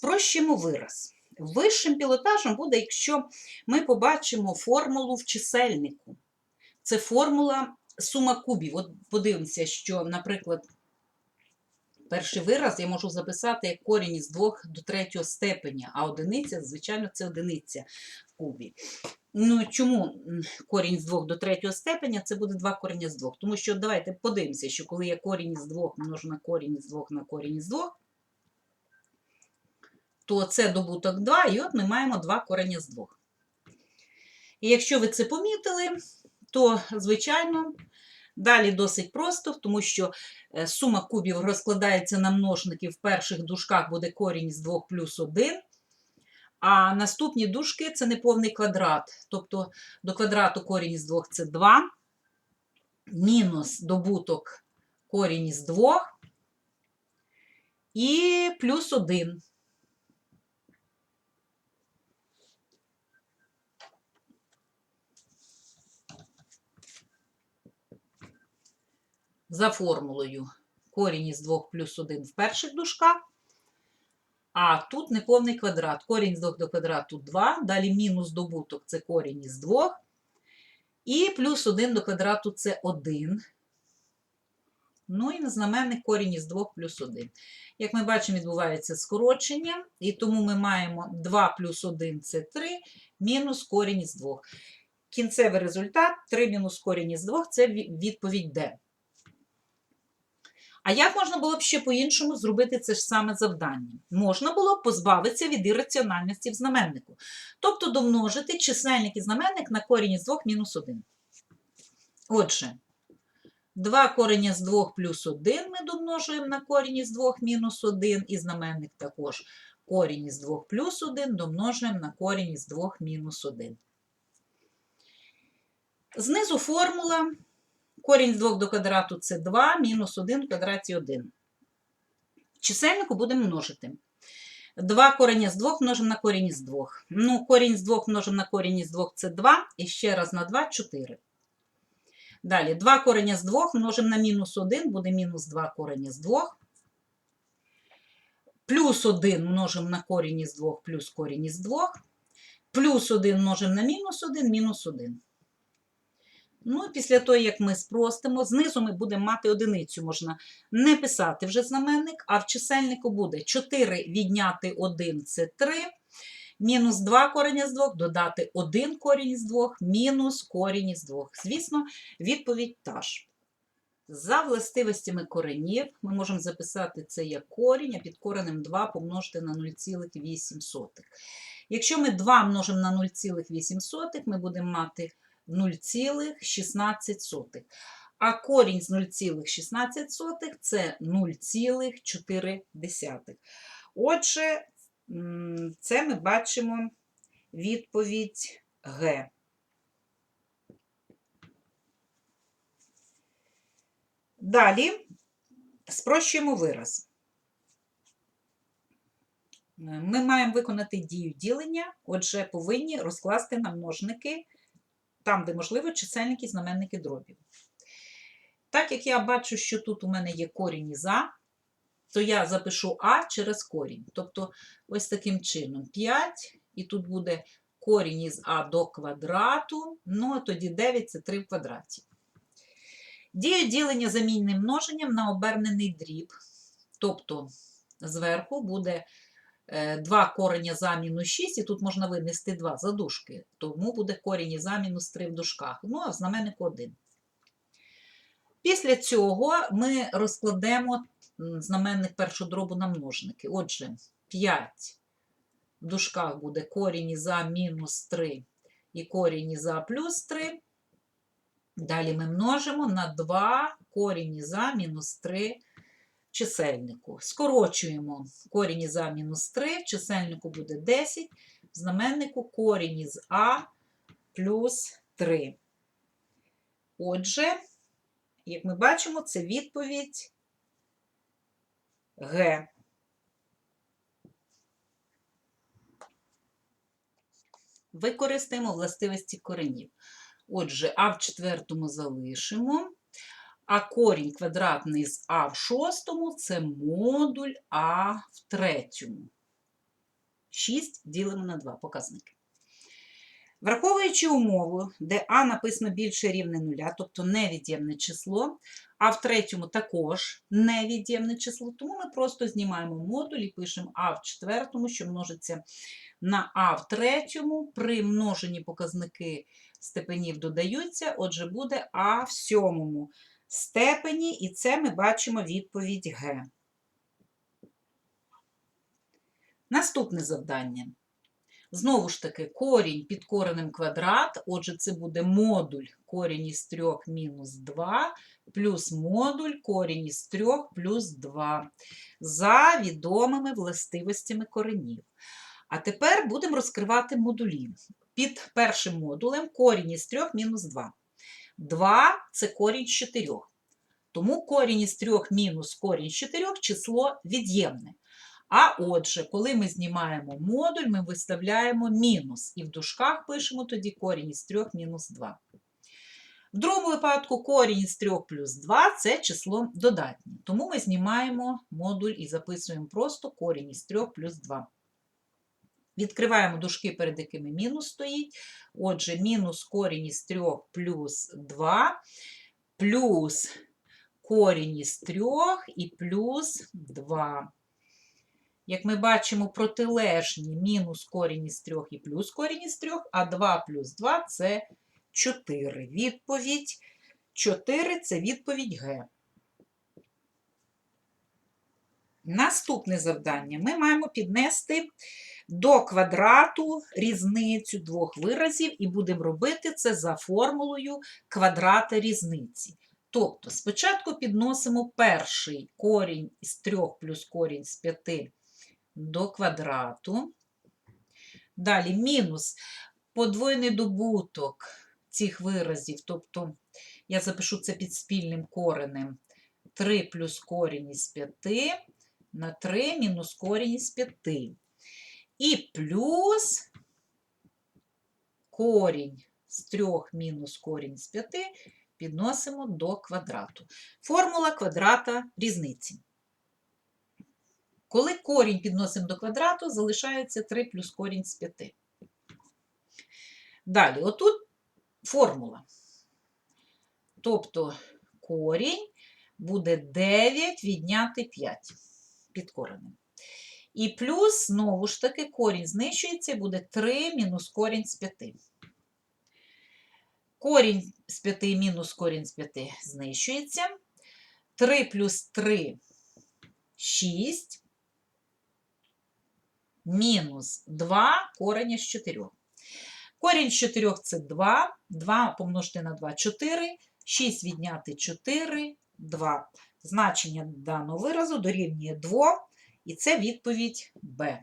Спрощуємо вираз. Вищим пілотажем буде, якщо ми побачимо формулу в чисельнику. Це формула сума кубів. От подивимося, що, наприклад, перший вираз я можу записати як корінь із 2 до третього степеня, а одиниця, звичайно, це одиниця в кубі. Ну, чому корінь з 2 до третього степеня це буде 2 коріння з 2? Тому що давайте подивимося, що коли я корінь з 2 множу на корінь з 2 на корінь з 2, то це добуток 2, і от ми маємо 2 корення з 2. І якщо ви це помітили, то, звичайно, далі досить просто, тому що е, сума кубів розкладається на множники, в перших дужках буде корінь з 2 плюс 1, а наступні дужки – це неповний квадрат. Тобто до квадрату корінь з 2 – це 2, мінус добуток корінь з 2 і плюс 1. За формулою корінь із 2 плюс 1 в перших дужках, а тут неповний квадрат. Корінь з 2 до квадрату 2, далі мінус добуток це корінь із 2, і плюс 1 до квадрату це 1. Ну і на знаменник корінь із 2 плюс 1. Як ми бачимо, відбувається скорочення, і тому ми маємо 2 плюс 1 це 3, мінус корінь із 2. Кінцевий результат 3 мінус корінь із 2 це відповідь Д. А як можна було б ще по-іншому зробити це ж саме завдання? Можна було б позбавитися від ірраціональності в знаменнику. Тобто домножити чисельник і знаменник на корінь із 2 мінус 1. Отже, 2 корення з 2 плюс 1 ми домножуємо на корінь із 2 мінус 1, і знаменник також корінь із 2 плюс 1 домножуємо на корінь із 2 мінус 1. Знизу формула. Корінь з 2 до квадрату це 2, мінус 1 в квадраті 1. Чисельнику будемо множити. 2 корення з 2 множимо на корінь із 2. Ну, корінь з 2 множимо на корінь із 2 це 2, і ще раз на 2 – 4. Далі, 2 корення з 2 множимо на мінус 1, буде мінус 2 корення з 2. Плюс 1 множимо на корінь із 2, плюс корінь із 2. Плюс 1 множимо на мінус 1, мінус 1. Ну, після того, як ми спростимо, знизу ми будемо мати одиницю. Можна не писати вже знаменник, а в чисельнику буде 4 відняти 1 – це 3, мінус 2 корінь з 2, додати 1 корінь з 2, мінус корінь із 2. Звісно, відповідь та ж. За властивостями коренів ми можемо записати це як корінь, а під коренем 2 помножити на 0,8. Якщо ми 2 множимо на 0,8, ми будемо мати 0,16. А корінь з 0,16 це 0,4. Отже, це ми бачимо відповідь Г. Далі спрощуємо вираз. Ми маємо виконати дію ділення, отже, повинні розкласти на множники там, де можливо, чисельники, знаменники дробів. Так як я бачу, що тут у мене є корінь із А, то я запишу А через корінь. Тобто, ось таким чином 5, і тут буде корінь із А до квадрату, ну, а тоді 9 це 3 в квадраті. Дію ділення замінним множенням на обернений дріб. Тобто, зверху буде 2 кореня за мінус 6, і тут можна винести 2 за дужки, тому буде корінь за мінус 3 в дужках. Ну, а в знаменнику 1. Після цього ми розкладемо знаменник першого дробу на множники. Отже, 5 в дужках буде корінь за мінус 3 і корінь за плюс 3. Далі ми множимо на 2 корінь за мінус 3 чисельнику. Скорочуємо корінь із А мінус 3, в чисельнику буде 10, в знаменнику корінь із А плюс 3. Отже, як ми бачимо, це відповідь Г. Використаємо властивості коренів. Отже, А в четвертому залишимо. А корінь квадратний з А в шостому це модуль А в третьому. 6 ділимо на 2 показники. Враховуючи умову, де а написано більше рівне нуля, тобто невід'ємне число, а в третьому також невід'ємне число, тому ми просто знімаємо модуль і пишемо а в четвертому, що множиться на а в третьому. При множенні показники степенів додаються, отже, буде а в сьомому степені, і це ми бачимо відповідь Г. Наступне завдання. Знову ж таки, корінь під коренем квадрат, отже, це буде модуль корінь із 3 мінус 2, плюс модуль корінь із 3 плюс 2 за відомими властивостями коренів. А тепер будемо розкривати модулі. Під першим модулем корінь із 3 мінус 2. 2 – це корінь з 4. Тому корінь із 3 мінус корінь з 4 число від'ємне. А отже, коли ми знімаємо модуль, ми виставляємо мінус. І в дужках пишемо тоді корінь із 3 мінус 2. В другому випадку корінь із 3 плюс 2 це число додатнє. Тому ми знімаємо модуль і записуємо просто корінь із 3 плюс 2. Відкриваємо дужки, перед якими мінус стоїть. Отже, мінус корінь із 3 плюс 2, плюс корінь із 3 і плюс 2. Як ми бачимо, протилежні мінус корінь із 3 і плюс корінь із 3, а 2 плюс 2 це 4. Відповідь 4 це відповідь Г. Наступне завдання ми маємо піднести до квадрату різницю двох виразів і будемо робити це за формулою квадрата різниці. Тобто, спочатку підносимо перший корінь із 3 плюс корінь з 5 до квадрату. Далі мінус подвоєний добуток цих виразів, тобто я запишу це під спільним коренем 3 плюс корінь із 5 на 3 мінус корінь із 5. І плюс корінь з 3 мінус корінь з 5 підносимо до квадрату. Формула квадрата різниці. Коли корінь підносимо до квадрату, залишається 3 плюс корінь з 5. Далі, отут формула. Тобто корінь буде 9 відняти 5 під коренем. І плюс, знову ж таки, корінь знищується, буде 3 мінус корінь з 5. Корінь з 5 мінус корінь з 5 знищується. 3 плюс 3 – 6 мінус 2 корення з 4. Корінь з 4 – це 2, 2 помножити на 2 – 4, 6 відняти 4 – 2. Значення даного виразу дорівнює 2, і це відповідь Б.